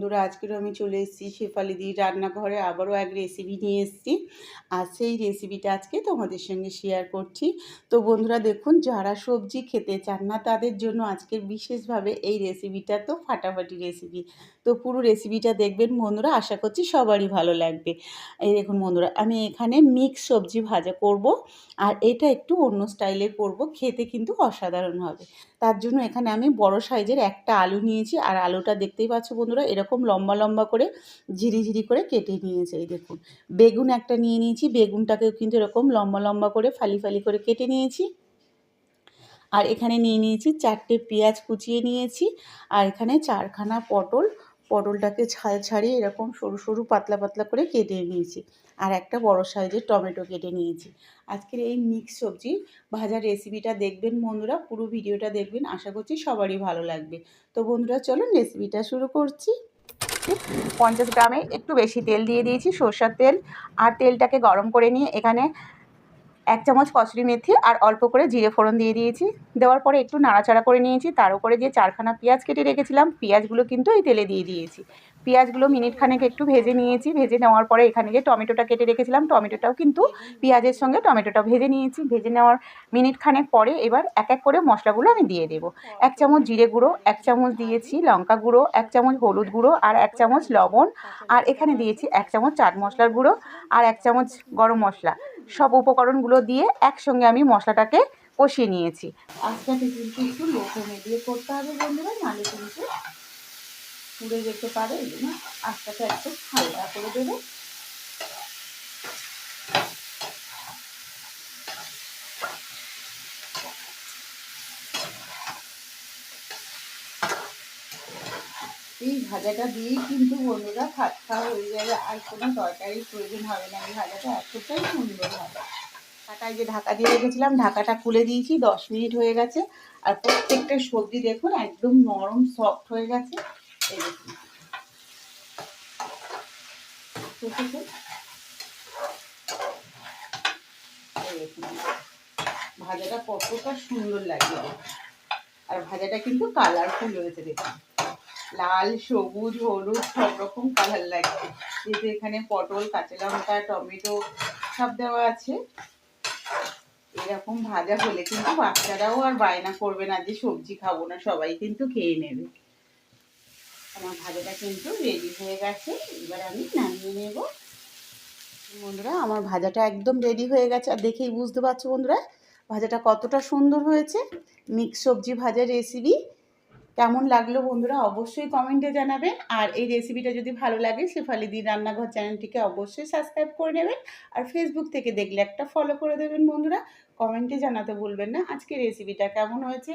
বন্ধুরা, আজকেরও আমি চলে এসেছি শেফালি শেফালিদির রান্নাঘরে। আবারও এক রেসিপি নিয়ে এসেছি। আর সেই রেসিপিটা আজকে তোমাদের সঙ্গে শেয়ার করছি। তো বন্ধুরা, দেখুন, যারা সবজি খেতে চান না, তাদের জন্য আজকের বিশেষভাবে এই রেসিপিটা তো ফাটাফাটি রেসিপি তো পুরো রেসিপিটা দেখবেন বন্ধুরা, আশা করছি সবারই ভালো লাগবে। এই দেখুন বন্ধুরা, আমি এখানে মিক্স সবজি ভাজা করব আর এটা একটু অন্য স্টাইলে করব, খেতে কিন্তু অসাধারণ হবে। তার জন্য এখানে আমি বড় সাইজের একটা আলু নিয়েছি আর আলুটা দেখতেই পাচ্ছ বন্ধুরা, এরকম লম্বা লম্বা করে ঝিরিঝিরি করে কেটে নিয়েছে, এই দেখুন। বেগুন একটা নিয়ে নিয়েছি, বেগুনটাকেও কিন্তু এরকম লম্বা লম্বা করে ফালি ফালি করে কেটে নিয়েছি। আর এখানে নিয়ে নিয়েছি চারটে পেঁয়াজ কুচিয়ে নিয়েছি আর এখানে চারখানা পটল পটলটাকে ছাল ছাড়িয়ে এরকম সরু সরু পাতলা পাতলা করে কেটে নিয়েছি। আর একটা বড় সাইজের টমেটো কেটে নিয়েছি। আজকের এই মিক্স সবজি ভাজার রেসিপিটা দেখবেন বন্ধুরা, পুরো ভিডিওটা দেখবেন, আশা করছি সবারই ভালো লাগবে। তো বন্ধুরা, চলুন রেসিপিটা শুরু করছি। পঞ্চাশ গ্রামে একটু বেশি তেল দিয়ে দিয়েছি, সর্ষার তেল। আর তেলটাকে গরম করে নিয়ে এখানে এক চামচ কচুরি মেথি আর অল্প করে জিরে ফোড়ন দিয়ে দিয়েছি। দেওয়ার পরে একটু নাড়াচাড়া করে নিয়েছি। তার উপরে যে চারখানা পেঁয়াজ কেটে রেখেছিলাম, পেঁয়াজগুলো কিন্তু এই তেলে দিয়ে দিয়েছি। পেঁয়াজগুলো মিনিট খানেক একটু ভেজে নিয়েছি। ভেজে নেওয়ার পরে এখানে যে টমেটোটা কেটে রেখেছিলাম, টমেটোটাও কিন্তু পেঁয়াজের সঙ্গে টমেটোটা ভেজে নিয়েছি। ভেজে নেওয়ার মিনিট খানেক পরে এবার এক এক করে মশলাগুলো আমি দিয়ে দেবো। এক চামচ জিরে গুঁড়ো, এক চামচ দিয়েছি লঙ্কা গুঁড়ো, এক চামচ হলুদ গুঁড়ো আর এক চামচ লবণ। আর এখানে দিয়েছি এক চামচ চাট মশলার গুঁড়ো আর এক চামচ গরম মশলা। সব উপকরণগুলো দিয়ে একসঙ্গে আমি মশলাটাকে কষিয়ে নিয়েছি। আজটাকে কিন্তু একটু লো ফ্লেমে দিয়ে করতে হবে বন্ধুরা, নাহলে কিন্তু পুড়ে যেতে পারে, এই জন্য আস্তাটা একটু হালকা করে দেবে। এই ভাজাটা দিয়েই কিন্তু বন্ধুরা ভাত খাওয়া হয়ে যাবে। আর কোনো তরকারির প্রয়োজন হবে না। এই ভাজাটা এতটাই সুন্দর হবে ঢাকায় যে ঢাকা দিয়ে রেখেছিলাম, ঢাকাটা খুলে দিয়েছি, দশ মিনিট হয়ে গেছে। আর প্রত্যেকটা সবজি দেখুন, একদম নরম সফট হয়ে গেছে। ভাজাটা কতটা সুন্দর লাগে আর ভাজাটা কিন্তু কালারফুল হয়েছে দেখুন। লাল, সবুজ, হলুদ, সব রকম কালার লাগছে। যেহেতু এখানে পটল, কাঁচা লঙ্কা, টমেটো সব দেওয়া আছে। এরকম ভাজা হলে কিন্তু বাচ্চারাও আর বায়না করবে না যে সবজি খাব না, সবাই কিন্তু খেয়ে নেবে। আমার ভাজাটা কিন্তু রেডি হয়ে গেছে। এবার আমি নামিয়ে নেব। বন্ধুরা, আমার ভাজাটা একদম রেডি হয়ে গেছে। আর দেখেই বুঝতে পারছ বন্ধুরা, ভাজাটা কতটা সুন্দর হয়েছে। মিক্স সবজি ভাজার রেসিপি কেমন লাগল বন্ধুরা অবশ্যই কমেন্টে জানাবেন। আর এই রেসিপিটা যদি ভালো লাগে শেফালি দি রান্নাঘর চ্যানেলটিকে অবশ্যই সাবস্ক্রাইব করে নেবেন। আর ফেসবুক থেকে দেখলে একটা ফলো করে দেবেন বন্ধুরা। কমেন্টে জানাতে ভুলবেন না। আজকে রেসিপিটা কেমন হয়েছে?